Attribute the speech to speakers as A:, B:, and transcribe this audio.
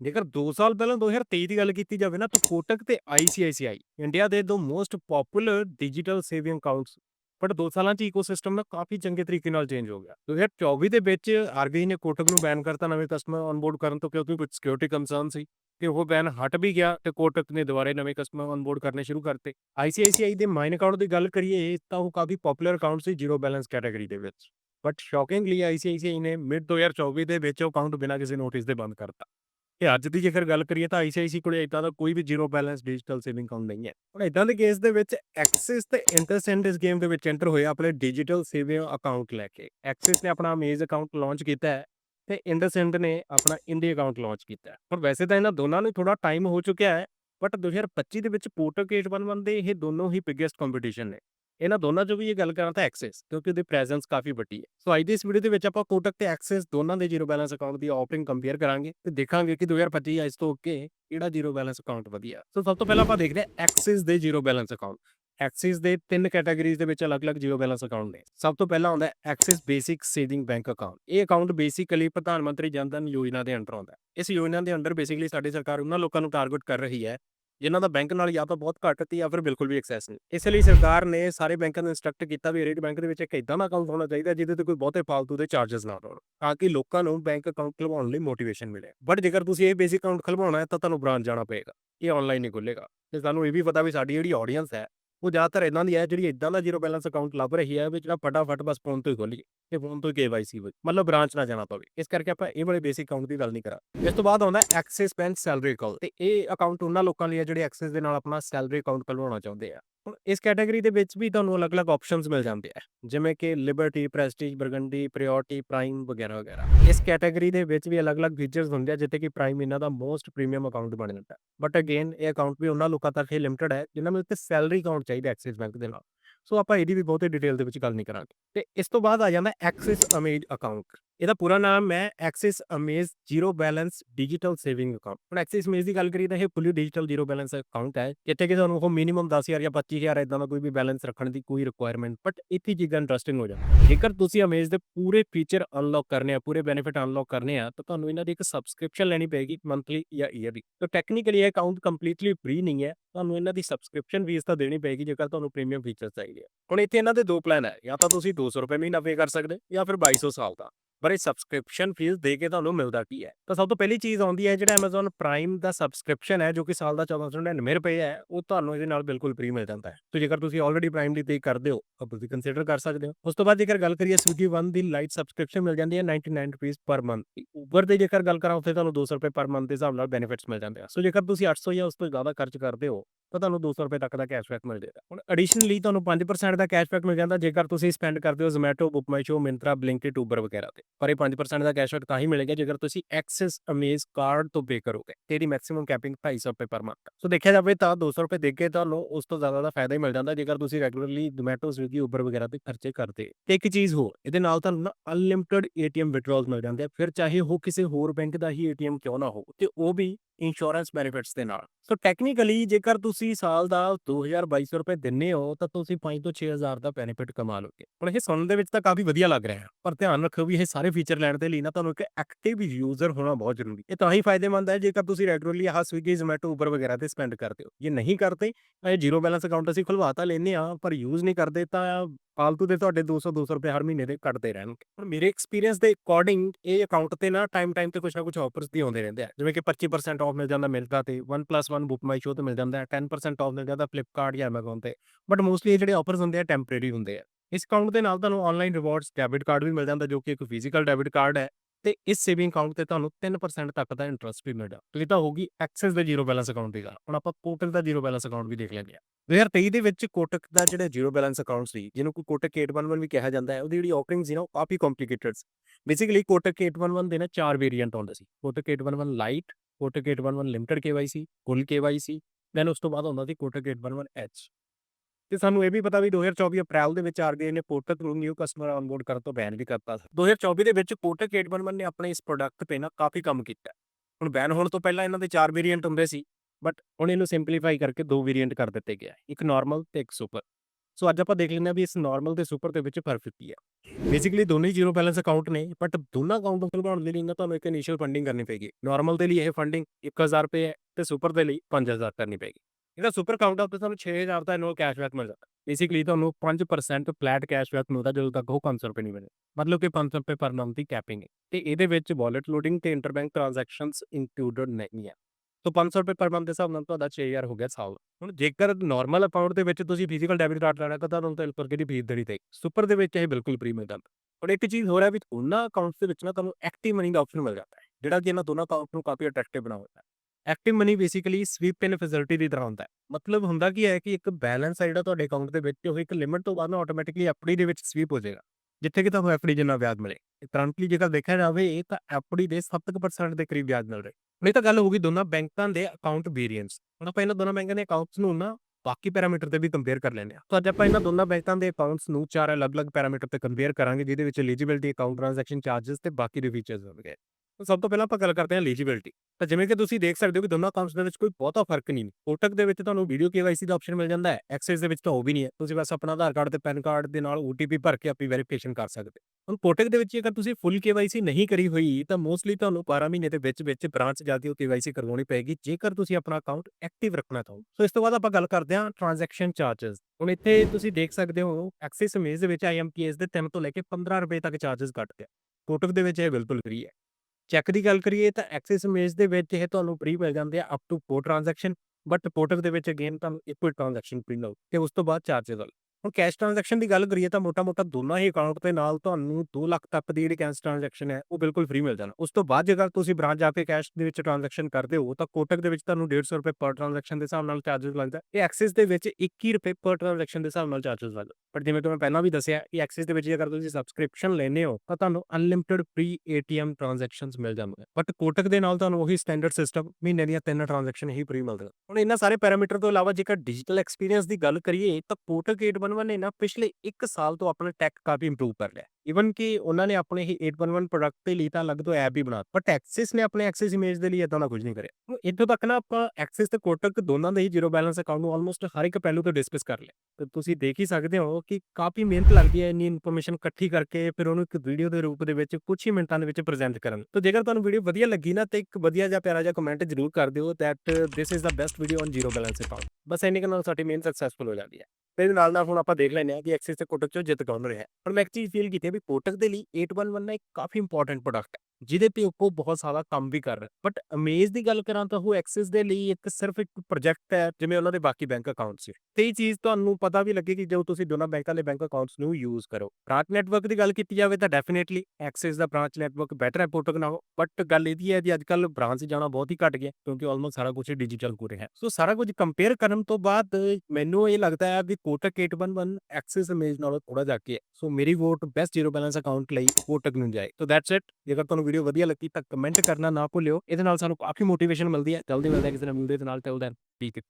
A: ਜੇਕਰ 2 ਸਾਲ ਪਹਿਲਾਂ 2023 ਦੀ ਗੱਲ ਕੀਤੀ ਜਾਵੇ ਨਾ, ਤਾਂ ਕੋਟਕ ਤੇ ਆਈਸੀਆਈਸੀਆਈ ਇੰਡੀਆ ਦੇ ਦੋ most popular digital saving accounts, but 2 ਸਾਲਾਂ ਚ ਇਕੋਸਿਸਟਮ ਨਾ ਕਾਫੀ ਚੰਗੇ ਤਰੀਕੇ ਨਾਲ ਚੇਂਜ ਹੋ ਗਿਆ। 2024 ਦੇ ਵਿੱਚ ਆਰਬੀਆਈ ਨੇ ਕੋਟਕ ਨੂੰ ਬੈਨ ਕਰਤਾ ਨਵੇਂ ਕਸਟਮਰ ਔਨਬੋਰਡ ਕਰਨ ਤੋਂ ਕਿਉਂਕਿ ਕੁਝ ਸਿਕਿਉਰਿਟੀ ਕੰਸਰਨ ਸੀ ਤੇ ਉਹ ਬੈਨ ਹਟ ਵੀ ਗਿਆ ਤੇ ਕੋਟਕ ਨੇ ਦੁਬਾਰੇ ਨਵੇਂ ਕਸਟਮਰ ਔਨਬੋਰਡ ਕਰਨੇ ਸ਼ੁਰੂ ਕਰਤੇ। ਆਈਸੀਆਈਸੀਆਈ ਦੇ ਮਾਈਨ ਅਕਾਊਂਟ ਦੀ ਗੱਲ ਕਰੀਏ, ਤਾਂ ਉਹ ਕਾਫੀ ਪਪੂਲਰ ਅਕਾਊਂਟ ਸੀ ਜ਼ੀਰੋ ਬੈਲੈਂਸ ਕੈਟਾਗਰੀ ਦੇ ਵਿੱਚ। ਬਟ ਸ਼ੌਕਿੰਗਲੀ ਆਈਸੀਆਈਸੀਆਈ ਨੇ ਮਿਡ 2024 ਦੇ ਵਿੱਚ ਉਹ ਅਕਾਊਂਟ ਬਿਨਾਂ ਕਿਸੇ ਨੋਟਿਸ ਦੇ ਬੰਦ ਕਰਤਾ। ਇਹ ਅੱਜ ਦੀ ਜੇਕਰ ਗੱਲ ਕਰੀਏ ਤਾਂ ਆਈਸੀਆਈਸੀ ਕੋਲੇ ਇਦਾਂ ਦਾ ਕੋਈ ਵੀ zero balance digital saving account ਨਹੀਂ ਹੈ। ਹੁਣ ਇਦਾਂ ਦੇ ਕੇਸ ਦੇ ਵਿੱਚ ਐਕਸਿਸ ਤੇ ਇੰਟਰਸੈਂਟ ਇਸ ਗੇਮ ਦੇ ਵਿੱਚ ਐਂਟਰ ਹੋਏ ਆਪਣੇ ਡਿਜੀਟਲ ਸੇਵਿੰਗ ਅਕਾਊਂਟ ਲੈ ਕੇ। ਐਕਸਿਸ ਨੇ ਆਪਣਾ ਅਮੇਜ਼ ਅਕਾਊਂਟ ਲਾਂਚ ਕੀਤਾ ਹੈ ਤੇ ਇੰਡਸੈਂਡ ਨੇ ਆਪਣਾ ਇੰਡੀ ਅਕਾਊਂਟ ਲਾਂਚ ਕੀਤਾ ਹੈ। ਹੁਣ ਵੈਸੇ ਤਾਂ ਇਹਨਾਂ ਦੋਨਾਂ ਨੂੰ ਥੋੜਾ ਟਾਈਮ ਹੋ ਚੁੱਕਿਆ ਹੈ ਬਟ 2025 ਦੇ ਵਿੱਚ ਪੋਰਟਕ 811 ਦੇ ਇਹ ਦੋਨੋਂ ਹੀ ਬਿਗੇਸਟ ਕੰਪੀਟੀਸ਼ਨ ਨੇ। ਇਹਨਾਂ ਦੋਨਾਂ ਚੋਂ ਵੀ ਇਹ ਗੱਲ ਕਰਾਂ ਤਾਂ ਐਕਸਿਸ ਕਿਉਂਕਿ ਉਹਦੀ ਪ੍ਰੈਜ਼ੈਂਸ ਕਾਫੀ ਵੱਡੀ ਹੈ। ਸੋ ਅੱਜ ਦੀ ਇਸ ਵੀਡੀਓ ਦੇ ਵਿੱਚ ਆਪਾਂ ਕੋਟਕ ਤੇ ਐਕਸਿਸ ਦੋਨਾਂ ਦੇ ਜ਼ੀਰੋ ਬੈਲੈਂਸ ਅਕਾਊਂਟ ਦੀ ਆਫਰਿੰਗ ਕੰਪੇਅਰ ਕਰਾਂਗੇ ਤੇ ਦੇਖਾਂਗੇ ਕਿ 2025 ਇਸ ਤੋਂ ਅੱਗੇ ਕਿਹੜਾ ਜ਼ੀਰੋ ਬੈਲੈਂਸ ਅਕਾਊਂਟ ਵਧੀਆ ਸੋ ਸਭ ਤੋਂ ਪਹਿਲਾਂ ਆਪਾਂ ਦੇਖਦੇ ਹਾਂ ਐਕਸਿਸ ਦੇ ਜ਼ੀਰੋ ਬੈਲੈਂਸ ਅਕਾਊਂਟ ਐਕਸਿਸ ਦੇ ਤਿੰਨ ਕੈਟਾਗਰੀਜ਼ ਦੇ ਵਿੱਚ ਅਲੱਗ-ਅਲੱਗ ਜ਼ੀਰੋ ਬੈਲੈਂਸ ਅਕਾਊਂਟ ਨੇ। ਸਭ ਤੋਂ ਪਹਿਲਾਂ ਆਉਂਦਾ Axis basic saving bank account ਇਹ ਅਕਾਊਂਟ ਬੇਸਿਕਲੀ ਪ੍ਰਧਾਨ ਮੰਤਰੀ ਜਨ ਧਨ ਯੋਜਨਾ ਦੇ ਅੰਡਰ ਆਉਂਦਾ ਹੈ। ਇਸ ਯੋਜਨਾ ਦੇ ਅੰਡਰ ਬੇਸਿਕਲੀ ਸਾਡੀ ਸਰਕਾਰ ਉਹਨਾਂ ਲੋਕਾਂ ਨੂੰ ਟਾਰਗੇਟ ਕਰ ਰਹੀ ਹੈ ਜਿਨ੍ਹਾਂ ਦਾ ਬੈਂਕ ਨਾਲ ਜਾਂ ਤਾਂ ਬਹੁਤ ਘੱਟ ਤੇ ਜਾਂ ਫਿਰ ਬਿਲਕੁਲ ਵੀ ਐਕਸੈਸ ਨਹੀਂ। ਇਸ ਲਈ ਸਰਕਾਰ ਨੇ ਸਾਰੇ ਬੈਂਕਾਂ ਨੂੰ ਇਨਸਟ੍ਰਕਟ ਕੀਤਾ ਵੀ ਰੇਟ ਬੈਂਕ ਦੇ ਵਿੱਚ ਇੱਕ ਇਦਾਂ ਦਾ ਅਕਾਊਂਟ ਹੋਣਾ ਚਾਹੀਦਾ ਜਿਹਦੇ ਤੇ ਕੋਈ ਬਹੁਤੇ ਫਾਲਤੂ ਦੇ ਚਾਰजेस ਨਾ ਹੋਣ, ਤਾਂ ਕਿ ਲੋਕਾਂ ਨੂੰ ਬੈਂਕ ਅਕਾਊਂਟ ਖੁਲਵਾਉਣ ਲਈ ਮੋਟੀਵੇਸ਼ਨ ਮਿਲੇ। ਬਟ ਜੇਕਰ ਤੁਸੀਂ ਇਹ ਬੇਸਿਕ ਅਕਾਊਂਟ ਖੁਲਵਾਉਣਾ ਹੈ ਤਾਂ ਤੁਹਾਨੂੰ ਬ੍ਰਾਂਚ ਜਾਣਾ ਪਏਗਾ, ਇਹ ਆਨਲਾਈਨ ਨਹੀਂ ਖੁੱਲੇਗਾ ਤੇ ਸਾਨੂੰ ਇਹ ਵੀ ਪਤਾ ਵੀ ਸਾਡੀ ਜਿਹੜੀ ਆਡੀਅנס ਹੈ ਉਹ ਜ਼ਿਆਦਾਤਰ ਇਦਾਂ ਦੀ ਹੈ ਜਿਹੜੀ ਇਦਾਂ ਦਾ ਜ਼ੀਰੋ ਬੈਲੈਂਸ ਅਕਾਊਂਟ ਲੱਭ ਰਹੀ ਹੈ ਵੀ ਜਿਹੜਾ ਫਟਾਫਟ ਬਸ ਫੋਨ ਤੋਂ ਹੀ ਖੋਲੀਏ ਤੇ ਫੋਨ ਤੋਂ ਹੀ KYC ਹੋਵੇ ਮਤਲਬ ਬ੍ਰਾਂਚ ਨਾ ਜਾਣਾ ਪਵੇ। ਇਸ ਕਰਕੇ ਆਪਾਂ ਇਹ ਵਾਲੇ ਬੇਸਿਕ ਅਕਾਊਂਟ ਦੀ ਗੱਲ ਨਹੀਂ ਕਰਾਂ ਇਸ ਤੋਂ ਬਾਅਦ ਆਉਂਦਾ ਐਕਸਿਸ ਬੈਂਕ ਸੈਲਰੀ ਅਕਾਊਂਟ ਤੇ ਇਹ ਅਕਾਊਂਟ ਉਹਨਾਂ ਲੋਕਾਂ ਲਈ ਹੈ ਜਿਹੜੇ ਐਕਸਿਸ ਦੇ ਨਾਲ ਆਪਣਾ ਸੈਲਰੀ ਅਕਾਊਂਟ ਖੁਲਵਾਉਣਾ ਚਾਹੁੰਦੇ ਆ। ਹੁਣ ਇਸ ਕੈਟਾਗਰੀ ਦੇ ਵਿੱਚ ਵੀ ਤੁਹਾਨੂੰ ਅਲੱਗ-ਅਲੱਗ ਆਪਸ਼ਨਸ ਮਿਲ ਜਾਂਦੇ ਆ, ਜਿਵੇਂ ਕਿ Liberty Prestige Burgundy Priority Prime ਵਗੈਰਾ ਵਗੈਰਾ। ਇਸ ਕੈਟਾਗਰੀ ਦੇ ਵਿੱਚ ਵੀ ਅਲੱਗ-ਅਲੱਗ ਫੀਚਰਸ ਹੁੰਦੇ ਆ, ਜਿੱਥੇ ਕਿ ਪ੍ਰਾਈਮ ਇਹਨਾਂ ਦਾ ਮੋਸਟ ਪ੍ਰੀਮੀਅਮ ਅਕਾਊਂਟ ਬਣ ਜਾਂਦਾ। ਬਟ ਅਗੇਨ ਇਹ ਅਕਾਊਂਟ ਵੀ ਉਹਨਾਂ ਲੋਕਾਂ ਤੱਕ ਹੀ ਲਿਮਟਿਡ ਹੈ, ਜਿਨ੍ਹਾਂ ਨੂੰ ਉੱਤੇ ਸੈਲਰੀ ਅਕਾਊਂਟ ਚਾਹੀਦਾ ਐਕਸਿਸ ਬੈਂਕ ਦੇ ਨਾਲ। ਸੋ ਆਪਾਂ ਇਹਦੀ ਵੀ ਬਹੁਤੇ ਡਿਟੇਲ ਦੇ ਵਿੱਚ ਗੱਲ ਨਹੀਂ ਕਰਾਂਗੇ। ਤੇ ਇਸ ਤੋਂ ਬਾਅਦ ਆ ਜਾਂਦਾ ਐਕਸਿਸ ਅਮੇਜ ਅਕਾਊਂਟ ਇਹਦਾ ਪੂਰਾ ਨਾਮ ਹੈ Axis Amaze zero balance digital saving account ਹੁਣ ਐਕਸਿਸ ਅਮੇਜ਼ ਦੀ ਗੱਲ ਕਰੀਏ ਤਾਂ ਇਹ fully digital zero balance account ਹੈ। ਜਿੱਥੇ ਕਿ ਤੁਹਾਨੂੰ ਉਹ ਮਿਨੀਮਮ 10000 ਜਾਂ 25000 ਇਦਾਂ ਦਾ ਕੋਈ ਵੀ ਬੈਲੈਂਸ ਰੱਖਣ ਦੀ ਕੋਈ ਰਿਕੁਆਇਰਮੈਂਟ ਬਟ ਇੱਥੇ ਚੀਜ਼ਾਂ ਇੰਟਰਸਟਿੰਗ ਹੋ ਜਾਂਦੀਆਂ ਜੇਕਰ ਤੁਸੀਂ ਅਮੇਜ਼ ਦੇ ਪੂਰੇ ਫੀਚਰ ਅਨਲੌਕ ਕਰਨੇ ਆ, ਪੂਰੇ ਬੈਨੀਫਿਟ ਅਨਲੌਕ ਕਰਨੇ ਆ, ਤਾਂ ਤੁਹਾਨੂੰ ਇਹਨਾਂ ਦੀ ਇੱਕ ਸਬਸਕ੍ਰਿਪਸ਼ਨ ਲੈਣੀ ਪਏਗੀ ਮੰਥਲੀ ਜਾਂ ਈਅਰਲੀ ਤਾਂ ਟੈਕਨੀਕਲੀ ਇਹ ਅਕਾਊਂਟ ਕੰਪਲੀਟਲੀ ਫ੍ਰੀ ਨਹੀਂ ਹੈ। ਤੁਹਾਨੂੰ ਇਹਨਾਂ ਦੀ ਸਬਸਕ੍ਰਿਪਸ਼ਨ ਫੀਸ ਤਾਂ ਦੇਣੀ ਪਏਗੀ ਜੇਕਰ ਤੁਹਾਨੂੰ ਪ੍ਰੀਮੀਅਮ ਫੀਚਰ ਚਾਹੀਦੇ ਆ। ਹੁਣ ਇੱਥੇ ਇਹਨਾਂ ਦੇ ਦੋ ਪਲਾਨ ਹੈ। ਜਾਂ ਤਾਂ ਤੁਸੀਂ 200 ਰੁਪਏ ਮਹੀਨਾ ਪੇ ਕਰ ਸਕਦੇ, ਜਾਂ ਫਿਰ 2200 ਸਾਲ ਦਾ। ਪਰ ਇਹ ਸਬਸਕ੍ਰਿਪਸ਼ਨ ਫੀਸ ਦੇ ਕੇ ਤੁਹਾਨੂੰ ਮਿਲਦਾ ਕੀ ਹੈ? ਤਾਂ ਸਭ ਤੋਂ ਪਹਿਲੀ ਚੀਜ਼ ਆਉਂਦੀ ਹੈ ਜਿਹੜਾ Amazon Prime ਦਾ ਸਬਸਕ੍ਰਿਪਸ਼ਨ ਹੈ ਜੋ ਕਿ ਸਾਲ ਦਾ 1499 ਰੁਪਏ ਹੈ ਉਹ ਤੁਹਾਨੂੰ ਇਹਦੇ ਨਾਲ ਬਿਲਕੁਲ ਫ੍ਰੀ ਮਿਲ ਜਾਂਦਾ ਹੈ। ਤੇ ਜੇਕਰ ਤੁਸੀਂ ਆਲਰੇਡੀ ਪ੍ਰਾਈਮ ਦੀ ਤੇ ਕਰਦੇ ਹੋ ਤਾਂ ਤੁਸੀਂ ਕੰਸੀਡਰ ਕਰ ਸਕਦੇ ਹੋ। ਉਸ ਤੋਂ ਬਾਅਦ ਜੇਕਰ ਗੱਲ ਕਰੀਏ Swiggy One ਦੀ ਲਾਈਟ ਸਬਸਕ੍ਰਿਪਸ਼ਨ ਮਿਲ ਜਾਂਦੀ ਹੈ 99 ਰੁਪਏ ਪਰ ਮੰਥ ਦੀ ਉਬਰ ਦੇ ਜੇਕਰ ਗੱਲ ਕਰਾਂ ਉੱਥੇ ਤੁਹਾਨੂੰ 200 ਰੁਪਏ ਪਰ ਮੰਥ ਦੇ ਹਿਸਾਬ ਨਾਲ ਬੈਨੀਫਿਟਸ ਮਿਲ ਜਾਂਦੇ ਆ। ਸੋ ਜੇਕਰ ਤੁਸੀਂ 800 ਜਾਂ ਉਸ ਤੋਂ ਜ਼ਿਆਦਾ ਖਰਚ ਕਰਦੇ ਹੋ ਤਾਂ ਤੁਹਾਨੂੰ 200 ਰੁਪਏ ਤੱਕ ਦਾ ਕੈਸ਼ਬੈਕ ਮਿਲ ਜਾਏਗਾ ਹੁਣ ਐਡੀਸ਼ਨਲੀ ਤੁਹਾਨੂੰ 5% ਦਾ ਕੈਸ਼ਬੈਕ ਮਿਲ ਜਾਂਦਾ ਜੇਕਰ ਤੁਸੀਂ ਸਪੈਂਡ ਕਰਦੇ ਹੋ Zomato, BookMyShow, Myntra, Blinkit, Uber ਵਗੈਰਾ ਤੇ। ਪਰ ਇਹ 5% ਦਾ ਕੈਸ਼ਬੈਕ ਤਾਂ ਹੀ ਮਿਲੇਗਾ ਜੇਕਰ ਤੁਸੀਂ ਐਕਸਿਸ ਅਮੇਜ਼ ਕਾਰਡ ਤੋਂ ਪੇ ਕਰੋਗੇ ਤੇਰੀ ਇਹਦੀ ਮੈਕਸਿਮਮ ਕੈਪਿੰਗ 250 ਰੁਪਏ ਪਰ ਮੰਥ ਸੋ ਦੇਖਿਆ ਜਾਵੇ ਤਾਂ 200 ਰੁਪਏ ਦੇ ਕੇ ਤੁਹਾਨੂੰ ਉਸ ਤੋਂ ਜ਼ਿਆਦਾ ਦਾ ਫਾਇਦਾ ਹੀ ਮਿਲ ਜਾਂਦਾ ਜੇਕਰ ਤੁਸੀਂ ਰੈਗੂਲਰਲੀ ਜ਼ੋਮੈਟੋ Swiggy, ਉਬਰ ਵਗੈਰਾ ਤੇ ਖਰਚੇ ਕਰਦੇ ਤੇ ਇੱਕ ਚੀਜ਼ ਹੋਰ ਇਹਦੇ ਨਾਲ ਤੁਹਾਨੂੰ ਨਾ ਅਨਲਿਮਿਟਿਡ ATM ਵਿਡਰਾਲਸ ਮਿਲ ਜਾਂਦੇ ਆ ਫਿਰ ਚਾਹੇ ਉਹ ਕਿਸੇ ਹੋਰ ਬੈਂਕ ਦਾ ਹੀ ਏਟੀਐਮ ਕਿਉਂ ਨਾ ਹੋ ਤੇ ਉਹ ਵੀ ਇੰਸ਼ੋਰੈਂਸ ਬੈਨੀਫਿਟਸ ਦੇ ਨਾਲ। ਸੋ ਟੈਕਨੀਕਲੀ ਜੇਕਰ ਤੁਸੀਂ ਸਾਲ ਦਾ 2200 ਰੁਪਏ ਦਿੰਨੇ ਹੋ ਤਾਂ ਤੁਸੀਂ 5 ਤੋਂ 6000 ਦਾ ਬੈਨੀਫਿਟ ਕਮਾ ਲੋਗੇ ਹੁਣ ਇਹ ਸੁਣਨ ਦੇ ਵਿੱਚ ਤਾਂ ਕਾਫੀ ਵਧੀਆ ਲੱਗ ਰਿਹਾ ਹੈ ਪਰ ਧਿਆਨ ਰੱਖੋ ਵੀ ਇਹ ਸਾਰੇ ਫੀਚਰ ਲੈਣ ਦੇ ਲਈ ਨਾ ਤੁਹਾਨੂੰ ਇੱਕ ਐਕਟਿਵ ਯੂਜ਼ਰ ਹੋਣਾ ਬਹੁਤ ਜ਼ਰੂਰੀ ਹੈ। ਇਹ ਤਾਂ ਹੀ ਫਾਇਦੇਮੰਦ ਹੈ ਜੇਕਰ ਤੁਸੀਂ ਰੈਗੂਲਰਲੀ ਆਹ ਸਵਿਗੀ ਜ਼ੋਮੈਟੋ ਉਬਰ ਵਗੈਰਾ ਤੇ ਸਪੈਂਡ ਕਰਦੇ ਹੋ। ਜੇ ਨਹੀਂ ਕਰਦੇ ਇਹ ਜ਼ੀਰੋ ਬੈਲੈਂਸ ਅਕਾਊਂਟ ਅਸੀਂ ਖੁਲਵਾ ਤਾਂ ਲੈਨੇ ਆ ਪਰ ਯੂਜ਼ ਨਹੀਂ ਕਰਦੇ ਤਾਂ ਫਾਲਤੂ ਦੇ ਤੁਹਾਡੇ 200 200 ਰੁਪਏ ਹਰ ਮਹੀਨੇ ਦੇ ਕੱਟਦੇ ਰਹਿਣਗੇ। ਹੁਣ ਮੇਰੇ ਐਕਸਪੀਰੀਅੰਸ ਦੇ ਅਕੋਰਡਿੰਗ ਇਹ ਅਕਾਊਂਟ ਤੇ ਨਾ ਟਾਈਮ ਟਾਈਮ ਤੇ ਕੁਝ ਨਾ ਕੁਝ ਆਫਰਸ ਦੀ ਆਉਂਦੇ ਰਹਿੰਦੇ ਆ। ਜਿਵੇਂ ਕਿ 25% ਆਫ ਮਿਲ ਜਾਂਦਾ ਮਿਲਦਾ ਤੇ 1+1 ਬੁੱਕ ਮਾਈ ਸ਼ੋ ਤੇ ਮਿਲ ਜਾਂਦਾ ਹੈ 10% ਆਫ ਮਿਲ ਜਾਂਦਾ ਫਲਿੱਪਕਾਰਟ ਜਾਂ Amazon ਤੇ। ਬਟ ਮੋਸਟਲੀ ਇਹ ਜਿਹੜੇ ਆਫਰਸ ਹੁੰਦੇ ਆ ਟੈਂਪਰੇਰੀ ਹੁੰਦੇ ਆ। ਇਸ ਅਕਾਊਂਟ ਦੇ ਨਾਲ ਤੁਹਾਨੂੰ ਆਨਲਾਈਨ ਰਿਵਾਰਡਸ ਡੈਬਿਟ ਕਾਰਡ ਵੀ ਮਿਲ ਜਾਂਦਾ, ਜੋ ਕਿ ਇੱਕ ਫਿਜ਼ੀਕਲ ਡੈਬਿਟ ਕਾਰਡ ਹੈ ਤੇ ਇਸ ਸੇਵਿੰਗ ਅਕਾਊਂਟ ਤੇ ਤੁਹਾਨੂੰ 3% ਤੱਕ ਦਾ ਇੰਟਰਸਟ ਵੀ ਮਿਲਦਾ ਤੇ ਇਹ ਤਾਂ ਹੋਗੀ ਐਕਸੈਸ ਦੇ ਜ਼ੀਰੋ ਬੈਲੈਂਸ ਅਕਾਊਂਟ ਦੀ ਗੱਲ। ਹੁਣ ਆਪਾਂ ਕੋਟਕ ਦਾ ਜ਼ੀਰੋ ਬੈਲੈਂਸ ਅਕਾਊਂਟ ਵੀ ਦੇਖ ਲੈਂਦੇ ਆ 2023 ਦੇ ਵਿੱਚ ਕੋਟਕ ਦਾ ਜਿਹੜਾ ਜ਼ੀਰੋ ਬੈਲੈਂਸ ਅਕਾਊਂਟ ਸੀ, ਜਿਹਨੂੰ ਕੋਈ ਕੋਟਕ 811 ਵੀ ਕਿਹਾ ਜਾਂਦਾ ਹੈ, ਉਹਦੀ ਜਿਹੜੀ ਆਫਰਿੰਗ ਸੀ ਨਾ, ਉਹ ਕਾਫੀ ਕੰਪਲਿਕੇਟਡ ਸੀ। ਬੇਸਿਕਲੀ ਕੋਟਕ 811 ਦੇ ਨਾ ਚਾਰ ਵੇਰੀਐਂਟ ਆਉਂਦੇ ਸੀ। Kotak 811 lite Kotak 811 limited KYC full KYC then ਉਸ ਤੋਂ ਬਾਅਦ ਹੁੰਦਾ ਸੀ ਕੋਟਕ 811 ਐਚ ਤੇ ਸਾਨੂੰ ਇਹ ਵੀ ਪਤਾ ਵੀ 2024 ਅਪ੍ਰੈਲ ਦੇ ਵਿੱਚ ਆਰਬੀਆਈ ਨੇ ਕੋਟਕ ਨੂੰ ਨਿਊ ਕਸਟਮਰ ਆਨਬੋਰਡ ਕਰਨ ਤੋਂ ਬੈਨ ਵੀ ਕਰਤਾ ਸੀ। 2024 ਦੇ ਵਿੱਚ ਕੋਟਕ 811 ਨੇ ਆਪਣੇ ਇਸ ਪ੍ਰੋਡਕਟ ਤੇ ਨਾ ਕਾਫੀ ਕੰਮ ਕੀਤਾ। ਹੁਣ ਬੈਨ ਹੋਣ ਤੋਂ ਪਹਿਲਾਂ ਇਹਨਾਂ ਦੇ ਚਾਰ ਵੇਰੀਐਂਟ ਹੁੰਦੇ ਸੀ ਬਟ ਹੁਣ ਇਹਨੂੰ ਸਿੰਪਲੀਫਾਈ ਕਰਕੇ ਦੋ ਵੇਰੀਐਂਟ ਕਰ ਦਿੱਤੇ ਗਿਆ ਇੱਕ ਨਾਰਮਲ ਤੇ ਇੱਕ ਸੁਪਰ ਸੋ ਅੱਜ ਆਪਾਂ ਦੇਖ ਲੈਂਦੇ ਹਾਂ ਵੀ ਇਸ ਨਾਰਮਲ ਤੇ ਸੁਪਰ ਦੇ ਵਿੱਚ ਫ਼ਰਕ ਕੀ ਹੈ ਬੇਸਿਕਲੀ ਦੋਨੇ ਹੀ ਜ਼ੀਰੋ ਬੈਲੈਂਸ ਅਕਾਊਂਟ ਨੇ ਬਟ ਦੋਨਾਂ ਅਕਾਊਂਟ ਨੂੰ ਖੁਲਵਾਉਣ ਦੇ ਲਈ ਨਾ ਤੁਹਾਨੂੰ ਇੱਕ ਇਨੀਸ਼ੀਅਲ ਫੰਡਿੰਗ ਕਰਨੀ ਪਏਗੀ। ਨਾਰਮਲ ਦੇ ਲਈ ਇਹ ਫੰਡਿੰਗ 1000 ਰੁਪਏ ਹੈ ਤੇ ਸੁਪਰ ਦੇ ਲਈ 5000 ਕਰਨੀ ਪਏਗੀ। ਇਹਦਾ ਸੁਪਰ ਅਕਾਊਂਟ ਆ ਉੱਤੇ ਤੁਹਾਨੂੰ 6000 ਦਾ ਐਨੂਅਲ ਕੈਸ਼ਬੈਕ ਮਿਲ ਜਾਂਦਾ। ਬੇਸਿਕਲੀ ਤੁਹਾਨੂੰ 5% ਫਲੈਟ ਕੈਸ਼ਬੈਕ ਮਿਲਦਾ ਜਦੋਂ ਤੱਕ ਉਹ 500 ਰੁਪਏ ਨਹੀਂ ਮਿਲੇ ਮਤਲਬ ਕਿ 500 ਰੁਪਏ ਪਰ ਮੰਥ ਦੀ ਕੈਪਿੰਗ ਹੈ। ਤੇ ਇਹਦੇ ਵਿੱਚ ਵਾਲਟ ਲੋਡਿੰਗ ਤੇ ਇੰਟਰਬੈਂਕ ਟ੍ਰਾਂਜੈਕਸ਼ਨਸ ਇਨਕਲੂਡਡ ਨਹੀਂ ਹੈ। ਸੋ 500 ਰੁਪਏ ਪਰ ਮੰਥ ਦੇ ਹਿਸਾਬ ਨਾਲ ਤੁਹਾਡਾ 6000 ਹੋ ਗਿਆ ਸਾਲ ਹੁਣ ਜੇਕਰ ਨਾਰਮਲ ਅਕਾਊਂਟ ਦੇ ਵਿੱਚ ਤੁਸੀਂ ਫਿਜ਼ੀਕਲ ਡੈਬਿਟ ਕਾਰਡ ਲੈਣਾ, ਤਾਂ ਤੁਹਾਨੂੰ ਤਿੰਨ ਸੌ ਰੁਪਏ ਫੀਸ ਦੇਣੀ ਪਏਗੀ। ਸੁਪਰ ਦੇ ਵਿੱਚ ਇਹ ਬਿਲਕੁਲ ਫ੍ਰੀ ਮਿਲ ਜਾਂਦਾ। ਹੁਣ ਇੱਕ ਚੀਜ਼ ਹੋਰ ਹੈ ਵੀ ਉਹਨਾਂ ਅਕਾਊਂਟਸ ਦੇ ਵਿੱਚ ਨਾ ਤੁਹਾਨੂੰ ਐਕਟਿਵ ਮਨੀ ਦਾ ਆਪਸ਼ਨ ਮਿਲ ਜਾਂਦਾ ਹੈ, ਜਿਹੜਾ ਕਿ ਇਹਨਾਂ ਦੋਨਾਂ ਅਕਾਊਂਟ ਨੂੰ ਕਾਫੀ ਅਟਰੈਕਟਿਵ ਬਣਾਉਂਦਾ ਹੈ। Active money basically sweep in facility ਦੀ ਤਰ੍ਹਾਂ ਹੁੰਦਾ ਹੈ। ਮਤਲਬ ਹੁੰਦਾ ਕੀ ਹੈ ਕਿ ਇੱਕ ਬੈਲੈਂਸ ਹੈ ਜਿਹੜਾ ਤੁਹਾਡੇ ਅਕਾਊਂਟ ਦੇ ਵਿੱਚ, ਉਹ ਇੱਕ ਲਿਮਿਟ ਤੋਂ ਬਾਅਦ ਨਾ ਆਟੋਮੈਟਿਕਲੀ ਐਫਡੀ ਦੇ ਵਿੱਚ ਸਵੀਪ ਹੋ ਜਾਏਗਾ। ਜਿੱਥੇ ਕਿ ਤੁਹਾਨੂੰ ਐਫਡੀ ਜਿੰਨਾ ਵਿਆਜ ਮਿਲੇ। ਕਰੰਟਲੀ ਜੇਕਰ ਦੇਖਿਆ ਜਾਵੇ, ਇਹ ਤਾਂ ਐਫਡੀ ਦੇ 7% ਦੇ ਕਰੀਬ ਵਿਆਜ ਮਿਲ ਰਿਹਾ। ਨਹੀਂ ਤਾਂ ਗੱਲ ਹੋਊਗੀ ਦੋਨਾਂ ਬੈਂਕਾਂ ਦੇ ਅਕਾਊਂਟ ਵੇਰੀਐਂਸ ਹੁਣ ਆਪਾਂ ਇਹਨਾਂ ਦੋਨਾਂ ਬੈਂਕਾਂ ਦੇ ਅਕਾਊਂਟਸ ਨੂੰ ਨਾ ਬਾਕੀ ਪੈਰਾਮੀਟਰ ਤੇ ਵੀ ਕੰਪੇਅਰ ਕਰ ਲੈਂਦੇ ਆ ਤਾਂ ਅੱਜ ਆਪਾਂ ਇਹਨਾਂ ਦੋਨਾਂ ਬੈਂਕਾਂ ਦੇ ਅਕਾਊਂਟਸ ਨੂੰ ਚਾਰ ਅਲੱਗ-ਅਲੱਗ ਪੈਰਾਮੀਟਰ ਤੇ ਕੰਪੇਅਰ ਕਰਾਂਗੇ, ਜਿਹਦੇ ਵਿੱਚ ਐਲੀਜੀਬਿਲਟੀ ਅਕਾਊਂਟ ਟ੍ਰਾਂਜੈਕਸ਼ਨ ਚਾਰजेस ਤੇ ਬਾਕੀ ਦੇ ਫੀਚਰਸ ਹੋਣਗੇ ਤਾਂ ਸਭ ਤੋਂ ਪਹਿਲਾਂ ਆਪਾਂ ਗੱਲ ਕਰਦੇ ਹਾਂ ਐਲੀਜੀਬਿਲਟੀ ਤਾਂ ਜਿਵੇਂ ਕਿ ਤੁਸੀਂ ਦੇਖ ਸਕਦੇ ਹੋ ਕਿ ਦੋਨਾਂ ਕੰਪਸ ਦੇ ਵਿੱਚ ਕੋਈ ਬਹੁਤਾ ਫ਼ਰਕ ਨਹੀਂ ਕੋਟਕ ਦੇ ਵਿੱਚ ਤੁਹਾਨੂੰ ਵੀਡੀਓ ਕੇਵਾਈਸੀ ਦਾ ਆਪਸ਼ਨ ਮਿਲ ਜਾਂਦਾ ਹੈ ਐਕਸੈਸ ਦੇ ਵਿੱਚ ਤਾਂ ਉਹ ਵੀ ਨਹੀਂ ਹੈ। ਤੁਸੀਂ ਬਸ ਆਪਣਾ ਆਧਾਰ ਕਾਰਡ ਤੇ ਪੈਨ ਕਾਰਡ ਦੇ ਨਾਲ OTP ਭਰ ਕੇ ਆਪਣੀ ਵੈਰੀਫਿਕੇਸ਼ਨ ਕਰ ਸਕਦੇ ਹੁਣ ਕੋਟਕ ਦੇ ਵਿੱਚ ਜੇਕਰ ਤੁਸੀਂ ਫੁੱਲ ਕੇਵਾਈਸੀ ਨਹੀਂ ਕਰੀ ਹੋਈ ਤਾਂ ਮੋਸਟਲੀ ਤੁਹਾਨੂੰ 12 ਮਹੀਨੇ ਦੇ ਵਿੱਚ ਵਿੱਚ ਬ੍ਰਾਂਚ ਜਾ ਕੇ ਉਹ ਕੇਵਾਈਸੀ ਕਰਵਾਉਣੀ ਪਏਗੀ, ਜੇਕਰ ਤੁਸੀਂ ਆਪਣਾ ਅਕਾਊਂਟ ਐਕਟਿਵ ਰੱਖਣਾ ਚਾਹੋ। ਸੋ ਇਸ ਤੋਂ ਬਾਅਦ ਆਪਾਂ ਗੱਲ ਕਰਦੇ ਹਾਂ ਟ੍ਰਾਂਜੈਕਸ਼ਨ ਚਾਰजेस ਹੁਣ ਇੱਥੇ ਤੁਸੀਂ ਦੇਖ ਸਕਦੇ ਹੋ ਐਕਸਿਸ ਮੇਜ ਦੇ ਵਿੱਚ ਆਈਐਮਪੀਐਸ ਦੇ 3 ਤੋਂ ਲੈ ਕੇ 15 ਰੁਪਏ ਤੱਕ ਚਾਰजेस ਕੱਟਦੇ ਆ ਕੋਟਕ ਦੇ ਵਿੱਚ ਇਹ ਬਿਲਕੁਲ ਫ੍ਰੀ ਹੈ। ਚੈੱਕ ਦੀ ਗੱਲ ਕਰੀਏ ਤਾਂ ਐਕਸਿਸ ਮੇਜ਼ ਦੇ ਵਿੱਚ ਇਹ ਤੁਹਾਨੂੰ ਫ੍ਰੀ ਮਿਲ ਜਾਂਦੇ ਆ up to 4 transaction but Kotak ਦੇ ਵਿੱਚ ਅਗੇਨ ਤੁਹਾਨੂੰ ਇੱਕੋ ਟ੍ਰਾਂਜੈਕਸ਼ਨ ਫ੍ਰੀ ਲਓ ਤੇ ਉਸ ਤੋਂ ਬਾਅਦ ਚਾਰजेस ਵਾਲਾ। ਹੁਣ ਕੈਸ਼ ਟ੍ਰਾਂਜੈਕਸ਼ਨ ਦੀ ਗੱਲ ਕਰੀਏ ਤਾਂ ਮੋਟਾ-ਮੋਟਾ ਦੋਨਾਂ ਹੀ ਅਕਾਊਂਟ ਦੇ ਨਾਲ ਤੁਹਾਨੂੰ 2 ਲੱਖ ਤੱਕ ਦੀ ਜਿਹੜੀ ਕੈਸ਼ ਟ੍ਰਾਂਜੈਕਸ਼ਨ ਹੈ, ਉਹ ਬਿਲਕੁਲ ਫ੍ਰੀ ਮਿਲ ਜਾਣਾ। ਉਸ ਤੋਂ ਬਾਅਦ ਜੇਕਰ ਤੁਸੀਂ ਬ੍ਰਾਂਚ ਜਾ ਕੇ ਕੈਸ਼ ਦੇ ਵਿੱਚ ਟ੍ਰਾਂਜੈਕਸ਼ਨ ਕਰਦੇ ਹੋ, ਤਾਂ ਕੋਟਕ ਦੇ ਵਿੱਚ ਤੁਹਾਨੂੰ 150 ਰੁਪਏ ਪਰ ਟ੍ਰਾਂਜੈਕਸ਼ਨ ਦੇ ਹਿਸਾਬ ਨਾਲ ਚਾਰजेस ਲੱਗਦਾ ਇਹ ਐਕਸਿਸ ਦੇ ਵਿੱਚ 21 ਰੁਪਏ ਪਰ ਟ੍ਰਾਂਜੈਕਸ਼ਨ ਦੇ ਹਿਸਾਬ ਨਾਲ ਚਾਰजेस ਲੱਗਦਾ ਪਰ ਜਿਵੇਂ ਕਿ ਮੈਂ ਪਹਿਲਾਂ ਵੀ ਦੱਸਿਆ ਕਿ ਐਕਸਿਸ ਦੇ ਵਿੱਚ ਜੇਕਰ ਤੁਸੀਂ ਸਬਸਕ੍ਰਿਪਸ਼ਨ ਲੈਨੇ ਹੋ, ਤਾਂ ਤੁਹਾਨੂੰ ਅਨਲਿਮਿਟਿਡ ਫ੍ਰੀ ਏਟੀਐਮ ਟ੍ਰਾਂਜੈਕਸ਼ਨਸ ਮਿਲ ਜਾਣਗੇ। ਬਟ ਕੋਟਕ ਦੇ ਨਾਲ ਤੁਹਾਨੂੰ ਉਹੀ ਸਟੈਂਡਰਡ ਸਿਸਟਮ ਮਹੀਨੇ ਦੀਆਂ ਤਿੰਨ ਟ੍ਰਾਂਜੈਕਸ਼ਨ ਹੀ ਫ੍ਰੀ ਮਿਲਦੇ ਹੁਣ ਇਹਨਾਂ ਸਾਰੇ ਪੈਰਾਮੀਟਰ ਤੋਂ ਇਲਾਵਾ ਜੇਕਰ ਡਿਜੀਟਲ ਐਕਸਪੀਰੀਅੰਸ ਦੀ ਗੱਲ ਕਰੀਏ, ਤਾਂ ਕੋਟਕ 8 811 ਨੇ ਨਾ ਪਿਛਲੇ 1 ਸਾਲ ਤੋਂ ਆਪਣਾ ਟੈਕ ਕਾਫੀ ਇੰਪਰੂਵ ਕਰ ਲਿਆ। ਇਵਨ ਕਿ ਉਹਨਾਂ ਨੇ ਆਪਣੇ ਹੀ 811 ਪ੍ਰੋਡਕਟ ਦੇ ਲਈ ਤਾਂ ਅਲੱਗ ਤੋਂ ਐਪ ਵੀ ਬਣਾ ਬਟ ਐਕਸਿਸ ਨੇ ਆਪਣੇ ਐਕਸਿਸ ਇਮੇਜ ਦੇ ਲਈ ਇਦਾਂ ਦਾ ਕੁਝ ਨਹੀਂ ਕਰਿਆ। ਹੁਣ ਇੱਥੋਂ ਤੱਕ ਨਾ ਆਪਾਂ ਐਕਸਿਸ ਤੇ ਕੋਟਕ ਦੋਨਾਂ ਦੇ ਹੀ ਜ਼ੀਰੋ ਬੈਲੈਂਸ ਅਕਾਊਂਟ ਨੂੰ ਆਲਮੋਸਟ ਹਰ ਇੱਕ ਪਹਿਲੂ ਤੋਂ ਡਿਸਕਸ ਕਰ ਲਿਆ। ਤੇ ਤੁਸੀਂ ਦੇਖ ਹੀ ਸਕਦੇ ਹੋ ਕਿ ਕਾਫੀ ਮਿਹਨਤ ਲੱਗਦੀ ਹੈ ਇੰਨੀ ਇਨਫੋਰਮੇਸ਼ਨ ਇਕੱਠੀ ਕਰਕੇ, ਫਿਰ ਉਹਨੂੰ ਇੱਕ ਵੀਡੀਓ ਦੇ ਰੂਪ ਦੇ ਵਿੱਚ ਕੁਝ ਹੀ ਮਿੰਟਾਂ ਦੇ ਵਿੱਚ ਪ੍ਰੈਜ਼ੈਂਟ ਕਰਨ। ਤਾਂ ਜੇਕਰ ਤੁਹਾਨੂੰ ਵੀਡੀਓ ਵਧੀਆ ਲੱਗੀ ਨਾ, ਤੇ ਇੱਕ ਵਧੀਆ ਜਿਹਾ ਪਿਆਰਾ ਜਿਹਾ ਕਮੈਂਟ ਜ਼ਰੂਰ ਕਰ ਦਿਓ that this is the best video on zero balance account ਬਸ ਇੰਨੇ ਕੁ ਨਾਲ ਸਾਡੀ ਮਿਹਨਤ ਸਕਸੈਸਫੁਲ ਹੋ ਜਾਂਦੀ ਹੈ। ਤੇ ਇਹਦੇ ਨਾਲ ਨਾਲ ਹੁਣ ਆਪਾਂ ਦੇਖ ਲੈਂਦੇ ਹਾਂ ਕਿ ਐਕਸਿਸ ਤੇ ਕੋਟਕ ਚੋਂ ਜਿੱਤ ਕੌਣ ਰਿਹਾ ਪਰ ਮੈਂ ਇੱਕ ਚੀਜ਼ ਫੀਲ ਕੀਤੀ ਹੈ ਵੀ ਕੋਟਕ ਦੇ ਲਈ 811 ਨਾ ਇੱਕ ਕਾਫੀ ਇੰਪੋਰਟੈਂਟ ਪ੍ਰੋਡਕਟ ਹੈ। ਜਿਹਦੇ ਤੇ ਉਹ ਬਹੁਤ ਸਾਰਾ ਕੰਮ ਵੀ ਕਰ ਰਿਹਾ। ਬਟ ਅਮੇਜ਼ ਦੀ ਗੱਲ ਕਰਾਂ ਤਾਂ ਉਹ ਐਕਸਿਸ ਦੇ ਲਈ ਇੱਕ ਸਿਰਫ ਇੱਕ ਪ੍ਰੋਜੈਕਟ ਹੈ, ਜਿਵੇਂ ਉਹਨਾਂ ਦੇ ਬਾਕੀ ਬੈਂਕ ਅਕਾਊਂਟਸ ਸੀ ਤੇ ਇਹ ਚੀਜ਼ ਤੁਹਾਨੂੰ ਪਤਾ ਵੀ ਲੱਗੇ ਜਦੋਂ ਤੁਸੀਂ ਦੋਨਾਂ ਬੈਂਕਾਂ ਦੇ ਬੈਂਕ ਅਕਾਊਂਟਸ ਨੂੰ ਯੂਜ਼ ਕਰੋ। ਬ੍ਰਾਂਚ ਨੈਟਵਰਕ ਦੀ ਗੱਲ ਕੀਤੀ ਜਾਵੇ ਤਾਂ ਡੈਫੀਨਿਟਲੀ ਐਕਸਿਸ ਦਾ ਬ੍ਰਾਂਚ ਨੈਟਵਰਕ ਬੈਟਰ ਹੈ ਕੋਟਕ ਨਾਲੋਂ। ਬਟ ਗੱਲ ਇਹਦੀ ਹੈ ਕਿ ਅੱਜ ਕੱਲ ਬ੍ਰਾਂਚ ਜਾਣਾ ਬਹੁਤ ਹੀ ਘਟ ਗਿਆ ਕਿਉਂਕਿ ਆਲਮੋਸਟ ਸਾਰਾ ਕੁਝ ਡਿਜੀਟਲ ਹੋ ਰਿਹਾ। ਹੈ ਸੋ ਸਾਰਾ ਕੁਝ ਕੰਪੇਅਰ ਕਰਨ ਤੋਂ ਬਾਅਦ ਮੈਨੂੰ ਇਹ ਲੱਗਦਾ ਹੈ ਵੀ ਕੋਟਕ 811 ਐਕਸਿਸ ਇਮੇਜ ਨਾਲੋਂ ਥੋੜਾ ਜਾ ਕੇ ਸੋ ਮੇਰੀ vote best zero balance account ਲਈ ਕੋਟਕ ਨੂੰ ਜਾਏ। ਸੋ ਦੈਟਸ ਇਟ ਜੇਕਰ ਤੁਹਾਨੂੰ ਵੀਡੀਓ ਵਧੀਆ ਲੱਗੀ ਤਾਂ ਕਮੈਂਟ ਕਰਨਾ ਨਾ ਭੁੱਲਿਓ। ਇਹਦੇ ਨਾਲ ਸਾਨੂੰ ਕਾਫੀ ਮੋਟੀਵੇਸ਼ਨ ਮਿਲਦੀ ਹੈ। ਜਲਦੀ ਮਿਲਦੇ ਹਾਂ ਕਿਸੇ ਨਾਲ ਵੀਡੀਓ ਦੇ ਨਾਲ ਟਿਲ ਦੈਨ ਬੀ ਕਿਟ